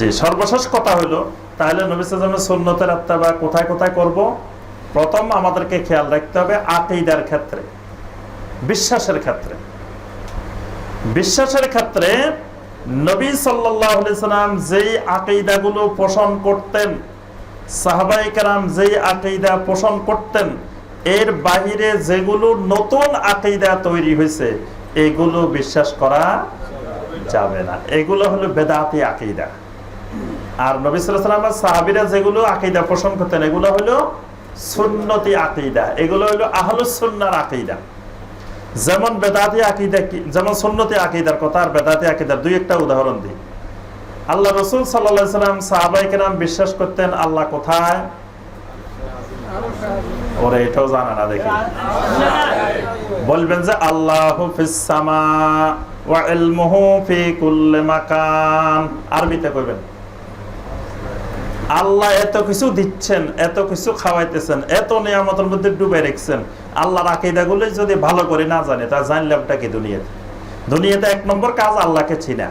জি সর্বশেষ কথা হলো, তাহলে নবী সাল্লামের সুন্নতের আত্মা কোথায় কোথায় করব? প্রথম আমাদেরকে খেয়াল রাখতে হবে আকিদার ক্ষেত্রে, বিশ্বাসের ক্ষেত্রে। বিশ্বাসের ক্ষেত্রে নবী সাল্লাম যেই আকিদাগুলো পোষণ করতেন সাহাবাই কালাম যেই আকিদা পোষণ করতেন, এর বাহিরে যেগুলো নতুন আকিদা তৈরি হয়েছে, এগুলো বিশ্বাস করা যাবে না। এগুলো হলো বেদাতি আকিদা। আর নবী সাল্লাম সাহাবিরা যেগুলো আকিদা পোষণ করতেন, এগুলো হলো সুন্নতি আকিদা, এগুলো হলো আহলুসুন্নার আকিদা। যেমন বেদাতি আকিদা কি, যেমন সুন্নতি আকিদার কথা আর বেদাতি আকিদার দুই একটা উদাহরণ দিই। আল্লাহ রসুল সাল্লা সাল্লাম সাহাবাই কেরাম বিশ্বাস করতেন, আল্লাহ কোথায়? ওরা এটাও জানা না দেখি। বলবেন যে, আল্লাহ আরবিতে কইবেন। আল্লাহ এত কিছু দিচ্ছেন, এত কিছু খাওয়াইতেছেন, এত নিয়ামতের মধ্যে ডুবে রেখেছেন। আল্লাহর আকিদাগুলো যদি ভালো করে না জানে তা জানলামটা কি দুনিয়াতে? দুনিয়াতে এক নম্বর কাজ আল্লাহকে চিনা।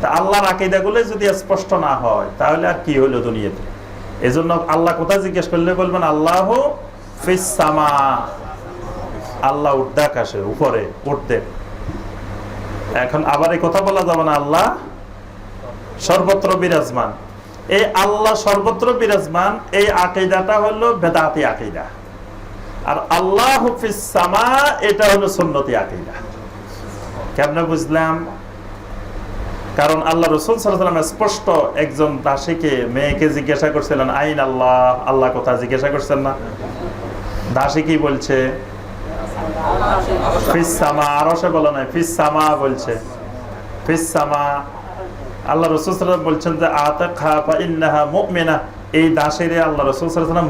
তা আল্লাহর আকিদাগুলো যদি স্পষ্ট না হয়, তাহলে আর কি হলো দুনিয়াতে? এজন্য আল্লাহ কোথায় জিজ্ঞেস করলে বলবেন, আল্লাহ ফিসামা আল্লাহ আকাশে, উপরে উঠতে। এখন আবার এই কথা বলা যাবে না, আল্লাহ সর্বত্র বিরাজমান। এই আল্লাহ সর্বত্র বিরাজমান, এই আকিদাটা হলো বেদাতি আকিদা। আর আল্লাহ হুফিসামা এটা হলো সুন্নতি আকিদা। কেমন বুঝলাম? কারণ আল্লাহ রসুল সাল্লাম স্পষ্ট একজন দাসীকে, মেয়েকে জিজ্ঞাসা করছিলেন, আইন আল্লাহ? আল্লাহ কথা জিজ্ঞাসা করছেন না। দাসী কি বলছে? ফিসামা আরও সে বলে নাই ফিসামা বলছে। ফিসামা আল্লাহ রসুল বলছেন যে আতা খাফা এই দাসেরে আল্লাহ রসুল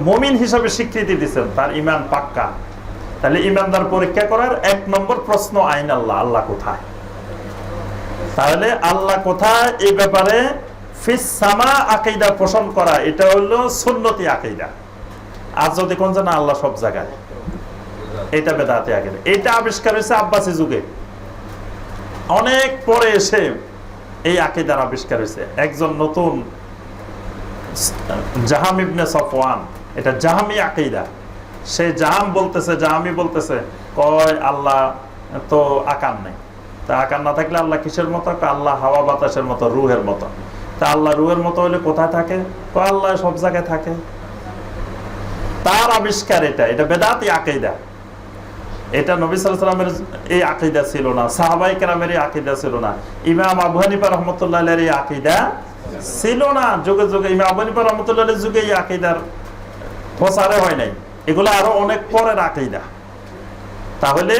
মমিন হিসাবে স্বীকৃতি দিচ্ছেন তার ইমান পাক্কা। তাহলে ইমানদার পরীক্ষা করার এক নম্বর প্রশ্ন, আইন আল্লাহ আল্লাহ কোথায়? তাহলে আল্লাহ কোথায়? এই ব্যাপারে ফিসামা আকিদা পোষণ করা, এটা হলো সুন্নতি আকিদা। আর যদি কোন জানা, আল্লাহ সব জায়গায় এটা বেদাতে আকিদা এটা আবিষ্কার হয়েছে আব্বাসী যুগে। অনেক পরে এসে এই আকিদার আবিষ্কার হয়েছে। একজন নতুন জাহাম ইবনে সফওয়ান, এটা জাহামি আকিদা। সে জাহাম বলতেছে, জাহামি বলতেছে, কয়, আল্লাহ তো আকার নেই। তা আকার না থাকলে আল্লাহ কিসের মতো? আল্লাহ হাওয়া বাতাসের মতো, রুহের মতো। তা আল্লাহ রুহের মতো হলে কোথায় থাকে? কয়, আল্লাহ সব জায়গায় থাকে। তার আবিষ্কার এটা এটা বেদাতি আকিদা। এটা নবী সাল্লামের এই আকিদা ছিল না সাহাবাই কেরামের এই আকিদা ছিল না। ইমাম আবু হানিফা রহমতুল্লাহ এই আকিদা ছিল না। যুগে যুগে ইমাম আবু হানিফা রহমতুল্লাহ যুগে এই আকিদার প্রচারে হয় নাই। এগুলো আরও অনেক পরের আকিদা। তাহলে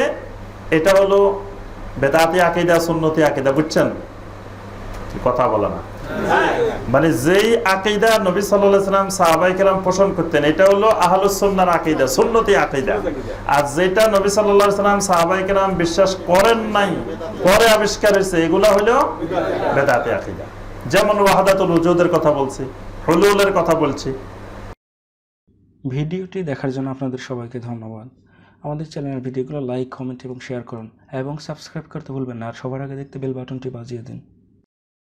এটা হলো বেদাতি আকিদা, সুন্নতি আকিদা, বুঝছেন? কথা বলে না। মানে যেই আকিদা নবী সাল্লাম সাহাবাই কেরাম পোষণ করতেন, এটা হলো আহলুসন্নার আকিদা, সুন্নতি আকিদা। আর যেটা নবী সাল্লাম সাহাবাই কেরাম বিশ্বাস করেন নাই, পরে আবিষ্কার হয়েছে, এগুলো হলো বেদাতি আকিদা। যেমন ওয়াহাদাতুল উজুদের কথা বলছি, হলুলের কথা বলছি। ভিডিওটি দেখার জন্য আপনাদের সবাইকে ধন্যবাদ। আমাদের চ্যানেলের ভিডিওগুলো লাইক, কমেন্ট এবং শেয়ার করুন এবং সাবস্ক্রাইব করতে ভুলবেন না। আর সবার আগে দেখতে বেল বাটনটি বাজিয়ে দিন।